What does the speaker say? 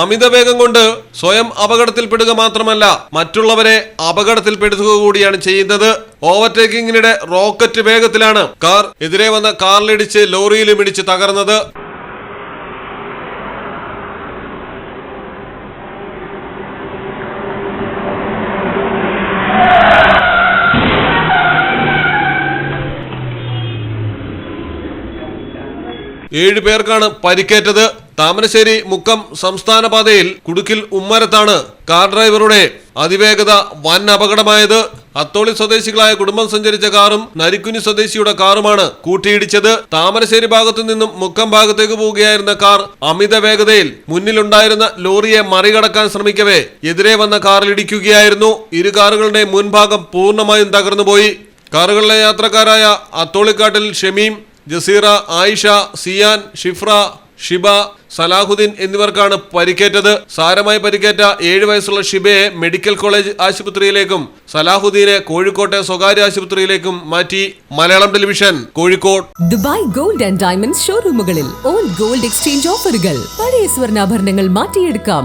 അമിതവേഗം കൊണ്ട് സ്വയം അപകടത്തിൽപ്പെടുക മാത്രമല്ല മറ്റുള്ളവരെ അപകടത്തിൽപ്പെടുത്തുക കൂടിയാണ് ചെയ്യുന്നത്. ഓവർടേക്കിങ്ങിനിടെ റോക്കറ്റ് വേഗത്തിലാണ് കാർ എതിരെ വന്ന കാറിലിടിച്ച് ലോറിയിലും ഇടിച്ച് തകർന്നത്. ഏഴ് പേർക്കാണ് പരിക്കേറ്റത്. താമരശ്ശേരി മുക്കം സംസ്ഥാന പാതയിൽ കുടുക്കിൽ ഉമ്മരത്താണ് കാർ ഡ്രൈവറുടെ അതിവേഗത വൻ അപകടമായത്. അത്തോളി സ്വദേശികളായ കുടുംബം സഞ്ചരിച്ച കാറും നരിക്കുനി സ്വദേശിയുടെ കാറുമാണ് കൂട്ടിയിടിച്ചത്. താമരശ്ശേരി ഭാഗത്തു നിന്നും മുക്കം ഭാഗത്തേക്ക് പോവുകയായിരുന്ന കാർ അമിത വേഗതയിൽ മുന്നിലുണ്ടായിരുന്ന ലോറിയെ മറികടക്കാൻ ശ്രമിക്കവേ എതിരെ വന്ന കാറിലിടിക്കുകയായിരുന്നു ഇരു കാറുകളുടെ മുൻഭാഗം പൂർണമായും തകർന്നുപോയി. കാറുകളിലെ യാത്രക്കാരായ അത്തോളിക്കാട്ടിൽ ഷമീം ജസീറ ആയിഷ സിയാൻ ഷിഫ്ര ഷിബ സലാഹുദ്ദീൻ എന്നിവർക്കാണ് പരിക്കേറ്റത്. സാരമായി പരിക്കേറ്റ ഏഴ് വയസ്സുള്ള ഷിബയെ മെഡിക്കൽ കോളേജ് ആശുപത്രിയിലേക്കും സലാഹുദ്ദീനെ കോഴിക്കോട്ടെ സ്വകാര്യ ആശുപത്രിയിലേക്കും മാറ്റി. Malayalam television Kozhikode. Dubai gold and diamond ഷോറൂമുകളിൽ old gold exchange ഓഫറുകൾ. പഴയ സ്വർണാഭരണങ്ങൾ മാറ്റിയെടുക്കാം.